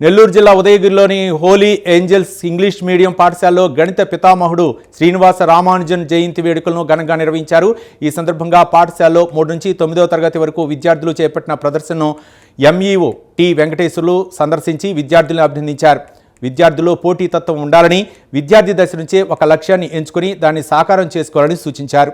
నెల్లూరు జిల్లా ఉదయగిరిలోని Holi angels English medium పాఠశాలలో గణిత పితామహుడు శ్రీనివాస రామానుజన్ జయంతి వేడుకలను ఘనంగా నిర్వహించారు. ఈ సందర్భంగా పాఠశాలలో మూడు నుంచి తొమ్మిదవ తరగతి వరకు విద్యార్థులు చేపట్టిన ప్రదర్శనను ఎంఈఓ టి వెంకటేశ్వర్లు సందర్శించి విద్యార్థులను అభినందించారు. విద్యార్థుల్లో పోటీతత్వం ఉండాలని విద్యార్థి దశ నుంచే ఒక లక్ష్యాన్ని ఎంచుకుని దాన్ని సాకారం చేసుకోవాలని సూచించారు.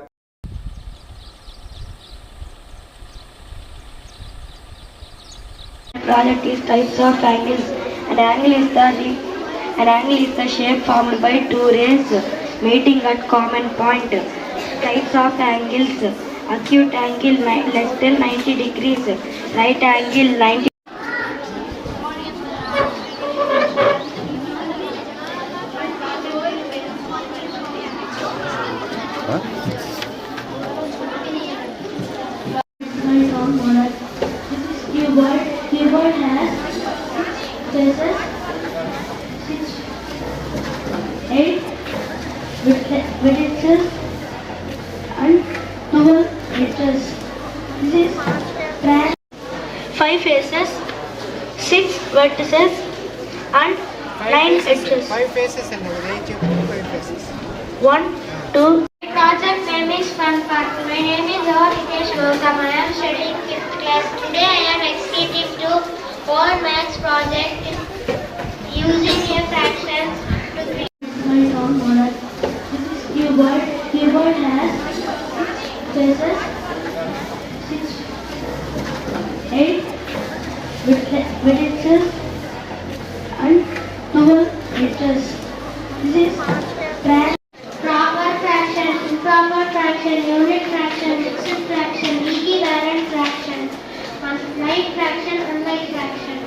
Project types of angles. An angle is the an angle is the shape formed by two rays meeting at common point. Types of angles: acute angle less than 90 degrees, right angle 90. Keyboard, keyboard has faces six, eight villages and poor creatures. This is plan. Five faces, six vertices and nine faces, edges. Five faces and five faces. One, two. The project name is Fun Park. My name is Ritesh Gautam. I am studying fifth class. Today I am excited to all maths project using a fractions eight vertices and twelve edges. This is. Proper fraction, improper fraction, unit fraction, mixed fraction, equivalent fraction, like fraction, unlike fraction.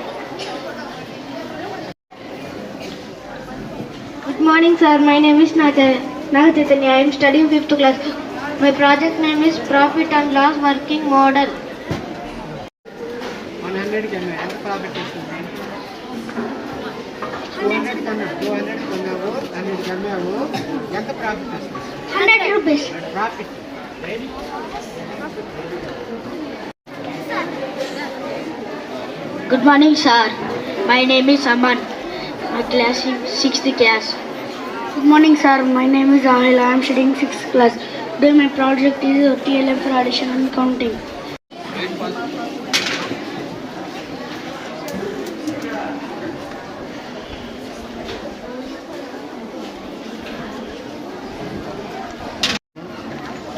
Good morning, sir. My name is Naga Chaitanya. I am studying fifth class. My project name is Profit and Loss Working Model. One hundred కన్నా ఎంత profit వస్తుంది two hundred కన్నా two hundred కొన్నావు hundred కమ్మావు ఎంత profit వస్తుంది 100 rupees. Profit Good morning, sir. My name is Aman. My class is sixth class. Good morning, sir. My name is Ahil. I am studying sixth class. Today my project is TLM for addition and counting.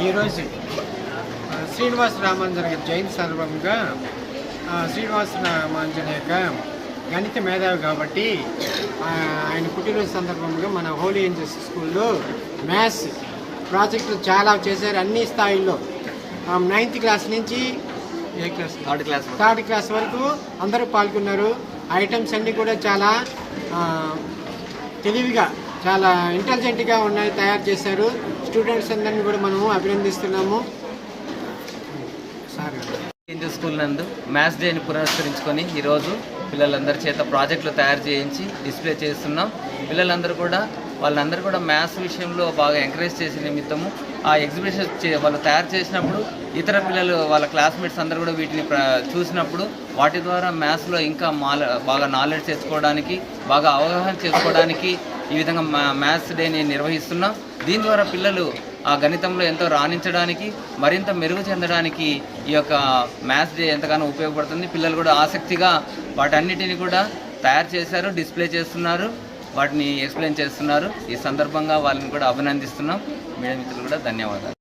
ఈరోజు శ్రీనివాస రామాంజన్ గారి జయంతి సందర్భంగా శ్రీనివాస రామాంజన్ యొక్క గణిత మేధావి కాబట్టి ఆయన పుట్టినరోజు సందర్భంగా మన హోలీ ఏంజల్స్ స్కూల్లో మ్యాథ్స్ ప్రాజెక్టులు చాలా చేశారు అన్ని స్థాయిల్లో. నైన్త్ క్లాస్ నుంచి ఏ class? Third class third class వరకు అందరూ పాల్గొన్నారు. ఐటమ్స్ అన్నీ కూడా చాలా తెలివిగా చాలా ఇంటెలిజెంట్గా ఉన్నాయి తయారు చేశారు. స్టూడెంట్స్ అందరినీ కూడా మనము అభినందిస్తున్నాము. సార్ ఏంజల్ స్కూల్ నందు? మ్యాథ్స్ డేని పురస్కరించుకొని ఈరోజు పిల్లలందరి చేత ప్రాజెక్టులు తయారు చేయించి డిస్ప్లే చేస్తున్నాం. పిల్లలందరూ కూడా వాళ్ళందరూ కూడా మ్యాథ్స్ విషయంలో బాగా ఎంకరేజ్ చేసే నిమిత్తము ఆ ఎగ్జిబిషన్ వాళ్ళు తయారు చేసినప్పుడు ఇతర పిల్లలు వాళ్ళ క్లాస్మేట్స్ అందరూ కూడా వీటిని చూసినప్పుడు వాటి ద్వారా మ్యాథ్స్లో ఇంకా మాల బాగా నాలెడ్జ్ తెచ్చుకోవడానికి బాగా అవగాహన చేసుకోవడానికి ఈ విధంగా మా- మ్యాథ్స్ డేని నిర్వహిస్తున్నాం. దీని ద్వారా పిల్లలు ఆ గణితంలో ఎంతో రాణించడానికి మరింత మెరుగు చెందడానికి ఈ యొక్క మ్యాథ్స్ డే ఎంతగానో ఉపయోగపడుతుంది. పిల్లలు కూడా ఆసక్తిగా వాటన్నిటిని కూడా తయారు చేశారు డిస్ప్లే చేస్తున్నారు. వాటిని ఎక్స్ప్లెయిన్ చేస్తున్నారు. ఈ సందర్భంగా వాళ్ళని కూడా అభినందిస్తున్నాం. మీడియా మిత్రులు కూడా ధన్యవాదాలు.